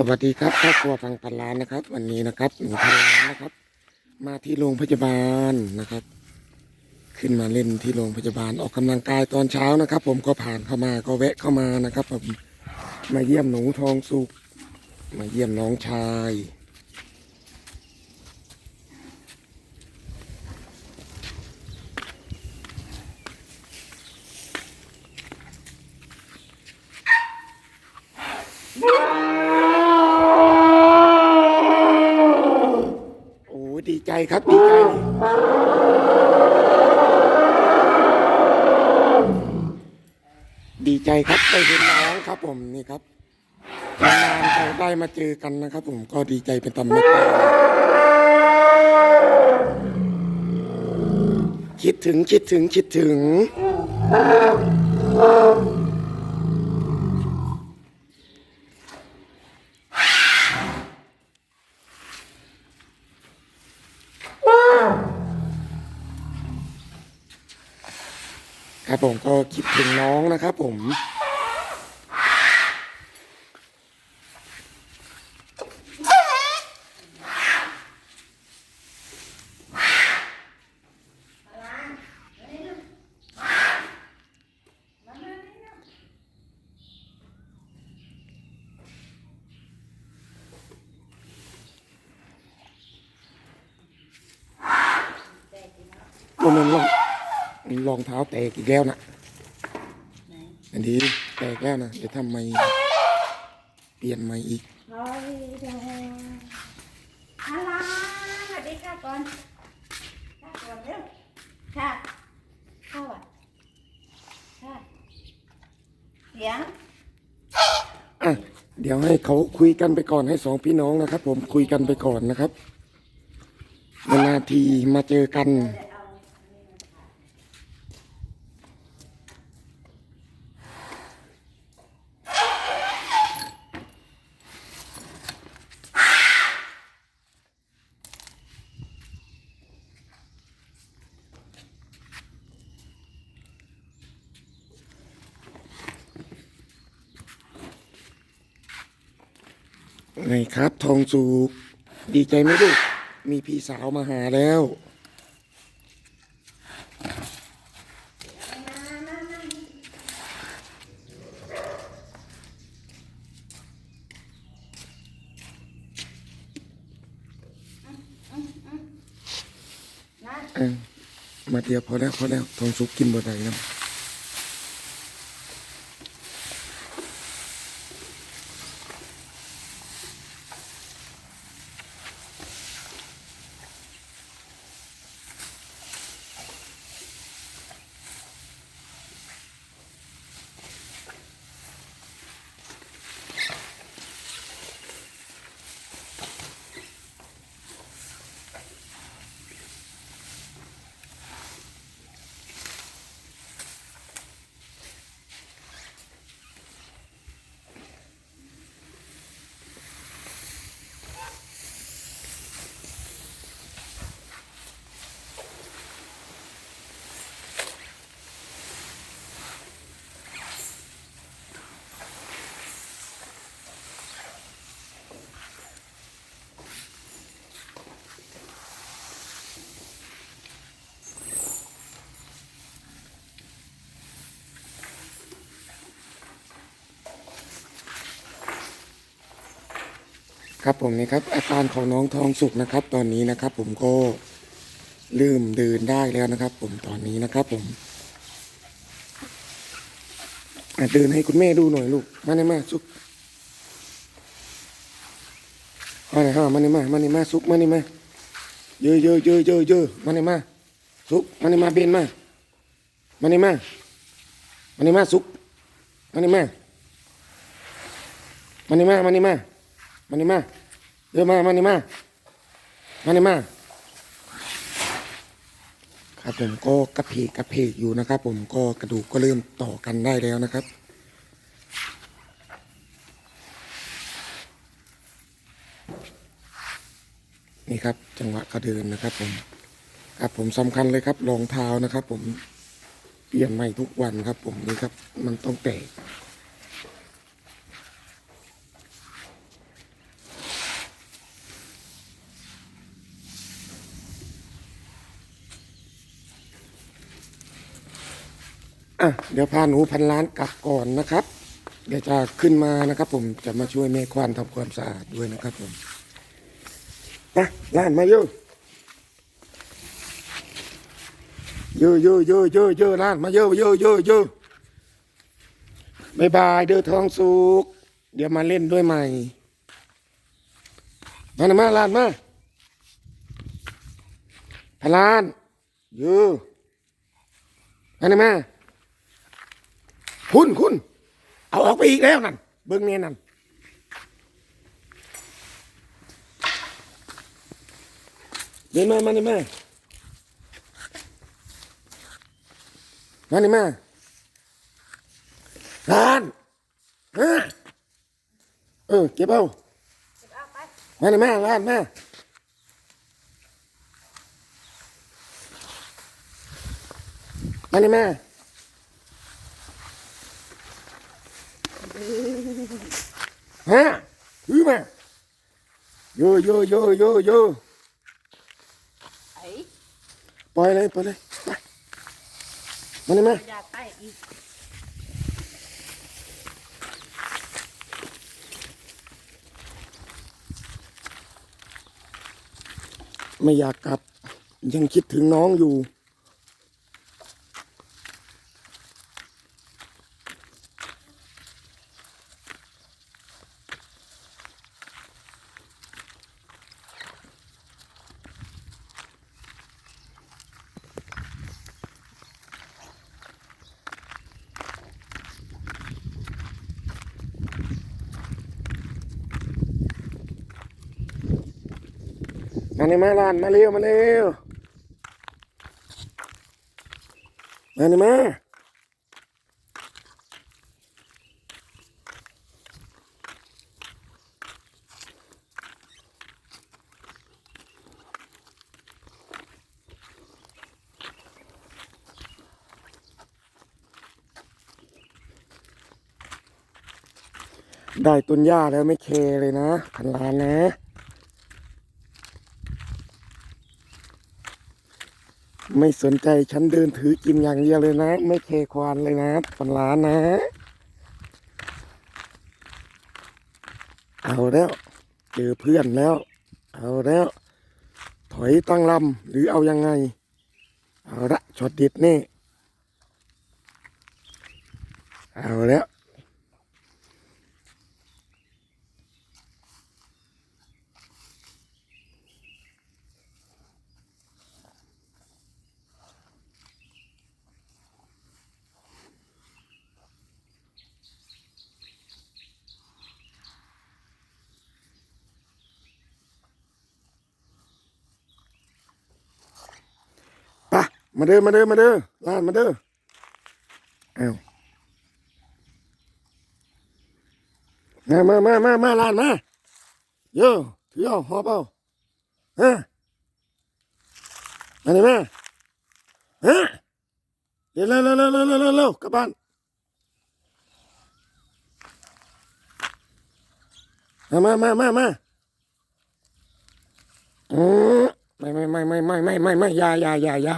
สวัสดีครับครอบครัวฟังพันล้านนะครับ วันนี้นะครับหนูพันล้านนะครับ มาที่โรงพยาบาลนะครับ ขึ้นมาเล่นที่โรงพยาบาลออกกำลังกายตอนเช้านะครับ ผมก็ผ่านเข้ามาก็แวะเข้ามานะครับผมมาเยี่ยมหนูทองสุกมาเยี่ยมน้องชาย โอ้ดีใจ ครับดีใจดีใจครับได้เห็นน้องครับผมนี่ครับนานๆเราได้มาเจอกันนะครับ ผมก็ดีใจเป็นตำนานคิดถึงคิดถึงคิดถึง ครับผมก็คิดถึงน้องนะครับผมก็มัน รองรองเท้าแตกอีกแล้วนะอันนี้แตกแล้วนะเดี๋ยวทำไมเปลี่ยนใหม่อีกร้อยเดียวอะไรสวัสดีค่ะก่อนค่ะก่อนเร็วค่ะเข้าอะค่ะเสียงอะเดี๋ยวให้เขาคุยกันไปก่อนให้สองพี่น้องนะครับ ผมคุยกันไปก่อนนะครับนานๆทีมาเจอกัน ไงครับ ทองสุกดีใจไหมลูกมีพี่สาวมาหาแล้วมาเดียวพอแล้วพอแล้วทองสุกกินบ่ได้นะ ครับผมนี่ครับอาการของน้องทองสุกนะครับ ตอนนี้นะครับ ผมก็ลืมเดินได้แล้วนะครับ ผมตอนนี้นะครับ ผมเดินให้คุณแม่ดูหน่อยลูกมาในมาสุกมาในอยฮะมาในมามาในมาสุกมาในมาเยอะเยอะเยอะเยอะเยอะมาในมาสุกมาในมาเบนมามาในมามาในมาสุกมาในมามาในมามาในมา มานี่มาเดี๋ยวมามานี่มามานี่มาครับผมก็กระเพกกระเพกอยู่นะครับ ผมก็กระดูกก็เริ่มต่อกันได้แล้วนะครับนี่ครับจังหวะเขาเดินนะครับผมครับผมสำคัญเลยครับรองเท้านะครับ ผมเปลี่ยนใหม่ทุกวันครับ ผมนี่ครับ มันต้องแตก อะเดี๋ยวพาหนูพันล้านกลับก่อนนะครับ เดี๋ยวจะขึ้นมานะครับ ผมจะมาช่วยแม่ควานทำความสะอาดด้วยนะครับผมนะล้านมาเยอะเยอะเยอะเยอะเยอะเยอะล้านมาเยอะเยอะเยอะเยอะบายบายเด้อทองสุกเดี๋ยวมาเล่นด้วยใหม่มาหนมาล้านมาพันล้านเยอะมาหน่อยมา คุณคุณเอาออกไปอีกแล้วนั่นเบิ้งเนี่ยนั่นเดินมามานี่มามานี่มาร้านฮะเออเก็บเอาเอาไปมานี่มาร้านมามานี่มาฮะถือมาโยโยโยโยโยไอ้ปล่อยเลยปล่อยเลยไปมานี่มาอยากไปอีกไม่อยากกลับ ยังคิดถึงน้องอยู่ มานี่มาลานมาเร็วมาเร็วมานี่มาได้ต้นหญ้าแล้วไม่เคเลยนะพันล้านนะ ไม่สนใจฉันเดินถือกินอย่างเดียวเลยนะ ไม่เคควานเลยนะพันล้านนะ เอาแล้ว เจอเพื่อนแล้ว เอาแล้ว ถอยตั้งลำหรือเอายังไง เอาละช็อตเด็ดนี่ เอาแล้ว มาเด้อมาเด้อมาเด้อลานมาเด้อเอามามามามามาลานมาโย่ถือเอาหอบเอาฮะมาเลยมาฮะเร็วเร็วเร็วเร็วเร็วเร็วเร็วเร็วกลับบ้านมามามามามาอืมไม่ไม่ไม่ไม่ไม่ไม่ไม่ไม่ยายายายา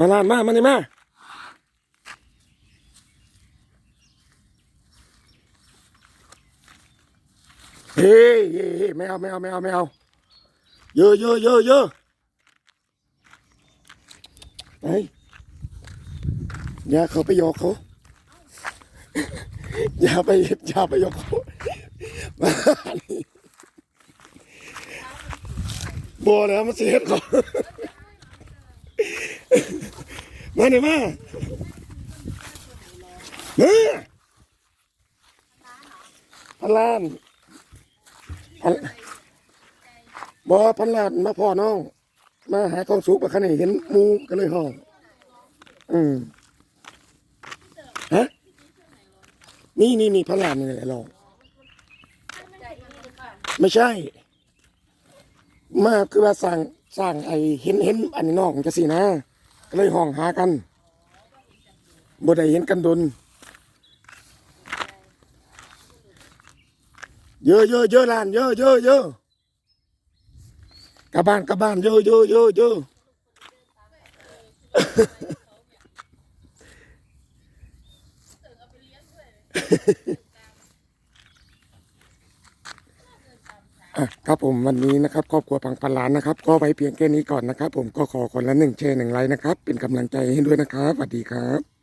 มาลานมามานี่มาเฮ้ยเฮ้ยเฮ้ยไม่เอาไม่เอาไม่เอาไม่เอาเยอะเยอะเยอะเยอะไปอย่าเขาไปหยอกเขาอย่าไปอย่าไปยกเขามานี่บัวแล้วมันเสียดเขา มาเนี่ยมามาพันล้านพันบอพันล้านมาพ่อน้อง มาหากองสุกมาคันนี้เห็นมูก็เลยห้องอืมฮะนี่นี่นี่พระรามนี่แหละลองไม่ใช่ มาคือว่าสร้างสร้างไอเห็นเห็นอันนี้นอกจะสินะ ก็เลยห้องหากันบ่ได้เห็นกันดนเยอะเยอะเยอะลานเยอะเยอะเยอะกลับบ้านกลับบ้านโยโยโยโยอะ ครับผมวันนี้นะครับครอบครัวพังพันล้านนะครับ ก็ไว้เพียงแค่นี้ก่อนนะครับ ผมก็ขอคนละหนึ่งแชร์หนึ่งไลค์นะครับ เป็นกำลังใจให้ด้วยนะครับสวัสดีครับ